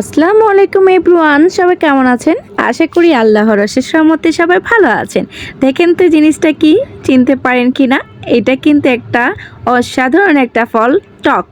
আসসালামু আলাইকুম এভরিওয়ান, সবাই কেমন আছেন? আশা করি আল্লাহর রসের সম্মতে সবাই ভালো আছেন। দেখেন তো জিনিসটা কি? চিনতে পারেন কি না এটা কিন্তু একটা অসাধারণ একটা ফল, টক।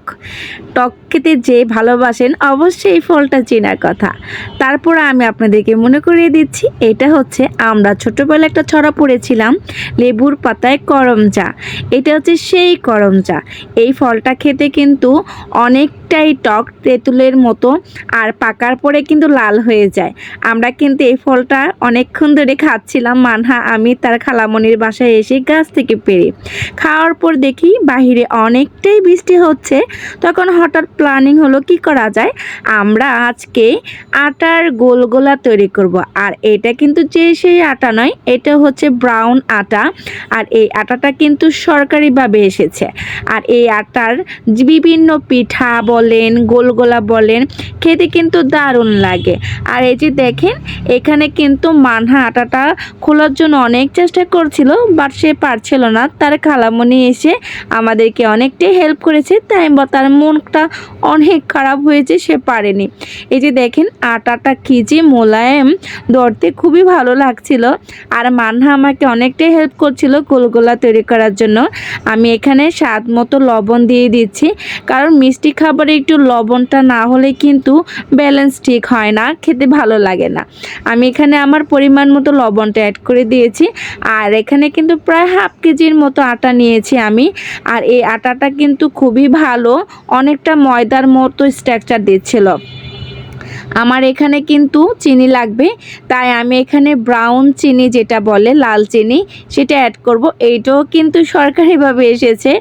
টক খেতে যে ভালোবাসেন অবশ্যই এই ফলটা চেনার কথা। তারপর আমি আপনাদেরকে মনে করিয়ে দিচ্ছি, এটা হচ্ছে আমরা ছোটোবেলা একটা ছড়া পড়েছিলাম, লেবুর পাতায় করম চা। এটা হচ্ছে সেই করম চা। এই ফলটা খেতে কিন্তু অনেকটাই টক তেঁতুলের মতো আর পাকার পরে কিন্তু লাল হয়ে যায়। আমরা কিন্তু এই ফলটা অনেকক্ষণ ধরে খাচ্ছিলাম, মানহা আমি তার খালামণির বাসায় এসে গাছ থেকে পেরে। খাওয়ার পর দেখি বাহিরে অনেকটাই বৃষ্টি হচ্ছে, তখন হঠাৎ প্ল্যানিং হলো কি করা যায়? আমরা আজকে আটার গোলগোলা তৈরি করব। আর এটা কিন্তু যে সেই আটা নয়, এটা হচ্ছে ব্রাউন আটা। আর এই আটাটা কিন্তু সরকারিভাবে এসেছে। আর এই আটার বিভিন্ন পিঠা বলেন, গোলগোলা বলেন, খেতে কিন্তু দারুণ লাগে। আর এই যে দেখেন, এখানে কিন্তু মানহা আটাটা খোলার জন্য অনেক চেষ্টা করছিল, বাট সে পারছিল না। তার খালামণি এসে আমাদেরকে অনেকটাই হেল্প করেছে, তাই তার মনটা অনেক খারাপ হয়েছে, সে পারেনি। এই যে দেখেন, আটাটা কি যে মোলায়েম ধরতে খুবই ভালো লাগছিল আর মানহা আমাকে অনেকটাই হেল্প করছিল গোলগোলা তৈরি করার জন্য। আমি এখানে স্বাদ মতো লবণ দিয়ে দিচ্ছি, কারণ মিষ্টি খাবারে একটু লবণটা না হলে কিন্তু ব্যালেন্স ঠিক হয় না, খেতে ভালো লাগে না। আমি এখানে আমার পরিমাণ মতো লবণটা অ্যাড করে দিয়েছি, আর এখানে কিন্তু প্রায় হাফ কেজির মতো আটা নিয়েছি আমি। আর এই আটাটা কিন্তু খুবই ভালো অনেকটা ময়দার মতো স্ট্রাকচার দিচ্ছিল। আমার এখানে কিন্তু চিনি লাগবে, তাই আমি এখানে ব্রাউন চিনি যেটা বলে, লাল চিনি, সেটা অ্যাড করব। এইটাও কিন্তু সরকারিভাবে এসেছে।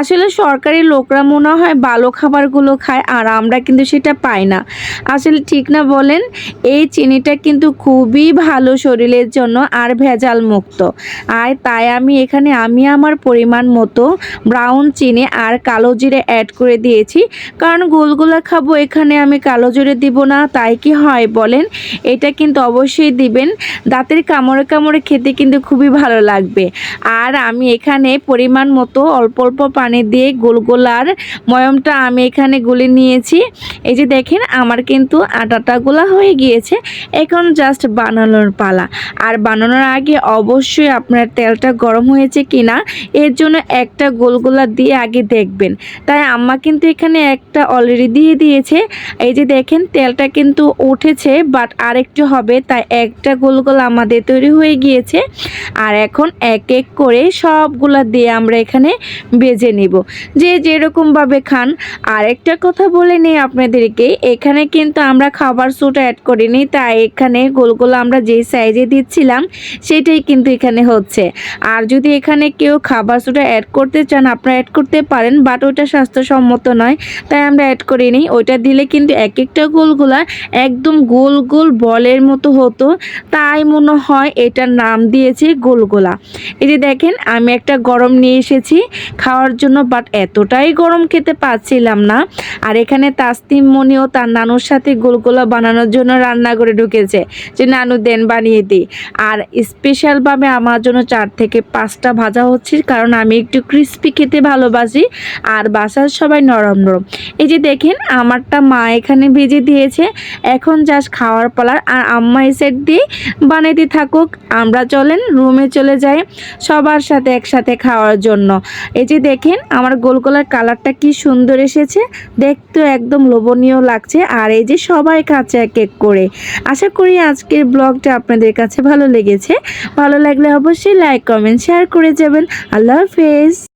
আসলে সরকারি লোকরা মনে হয় ভালো খাবারগুলো খায় আর আমরা কিন্তু সেটা পাই না। আসলে ঠিক না বলেন, এই চিনিটা কিন্তু খুবই ভালো শরীরের জন্য আর ভেজাল মুক্ত আর তাই আমি এখানে, আমি আমার পরিমাণ মতো ব্রাউন চিনি আর কালো জিরে অ্যাড করে দিয়েছি। কারণ গোলগোলা খাব, এখানে আমি কালো জিরে দিব না। তাই কি হয় বলেন? এটা কিন্তু অবশ্যই দিবেন। দাঁতের কামড়ে কামড়ে খেতে কিন্তু খুবই ভালো লাগবে। আর আমি এখানে পরিমাণ মতো অল্প অল্প পানি দিয়ে গোলগোলার ময়মটা আমি এখানে গুলে নিয়েছি। এই যে দেখেন, আমার কিন্তু আটাটা গোলা হয়ে গিয়েছে। এখন জাস্ট বানানোর পালা। আর বানানোর আগে অবশ্যই আপনার তেলটা গরম হয়েছে কিনা, এর জন্য একটা গোলগোলা দিয়ে আগে দেখবেন। তাই আম্মা কিন্তু এখানে একটা অলরেডি দিয়ে দিয়েছে। এই যে দেখেন, তেলটা কিন্তু উঠেছে বাট আরেকটু হবে, তাই একটা গোলগোলা আমাদের তৈরি হয়ে গিয়েছে। আর এখন এক এক করে সবগুলা দিয়ে আমরা এখানে বেজে নিব। যে যেরকমভাবে খান। আর একটা কথা বলে নিই আপনাদেরকে, এখানে কিন্তু আমরা খাবার সোটা অ্যাড করিনি, তাই এখানে গোলগোলা আমরা যেই সাইজে দিচ্ছিলাম, সেটাই কিন্তু এখানে হচ্ছে। আর যদি এখানে কেউ খাবার সোটা অ্যাড করতে চান, আপনারা অ্যাড করতে পারেন বাট ওটা স্বাস্থ্যসম্মত নয়, তাই আমরা অ্যাড করিনি। ওইটা দিলে কিন্তু এক একটা গোলগোলা একদম গোল গোল বলের মতো হতো। তাই মনে হয় এটার নাম দিয়েছে গোলগোলা। এই যে দেখেন, আমি একটা গরম নিয়ে এসেছি খাওয়ার জন্য বাট এতটাই গরম খেতে পাচ্ছিলাম না। আর এখানে তাসতিম মনিও তার নানুর সাথে গোলগোলা বানানোর জন্য রান্না করে ঢুকেছে। যে, নানু, দেন বানিয়ে দিই। আর স্পেশালভাবে আমার জন্য চার থেকে পাঁচটা ভাজা হচ্ছে, কারণ আমি একটু ক্রিস্পি খেতে ভালোবাসি। আর বাসার সবাই নরম নরম। এই যে দেখেন, আমারটা মা এখানে ভেজে দিয়েছে। এখন জাস্ট খাওয়ার পালার আর আম্মা সাইড দিয়ে বানাইতে থাকুক। আমরা চলেন রুমে চলে যাই সবার সাথে একসাথে খাওয়ার জন্য। এই যে দেখেন, আমার গোলগোলার কালারটা কি সুন্দর এসেছে। দেখতে একদম লোভনীয় লাগছে। আর এই যে সবাই খাচ্ছে এক এক করে। আশা করি আজকের ব্লগটা আপনাদের কাছে ভালো লেগেছে। ভালো লাগলে অবশ্যই লাইক কমেন্ট শেয়ার করে যাবেন। আল্লাহ হাফেজ।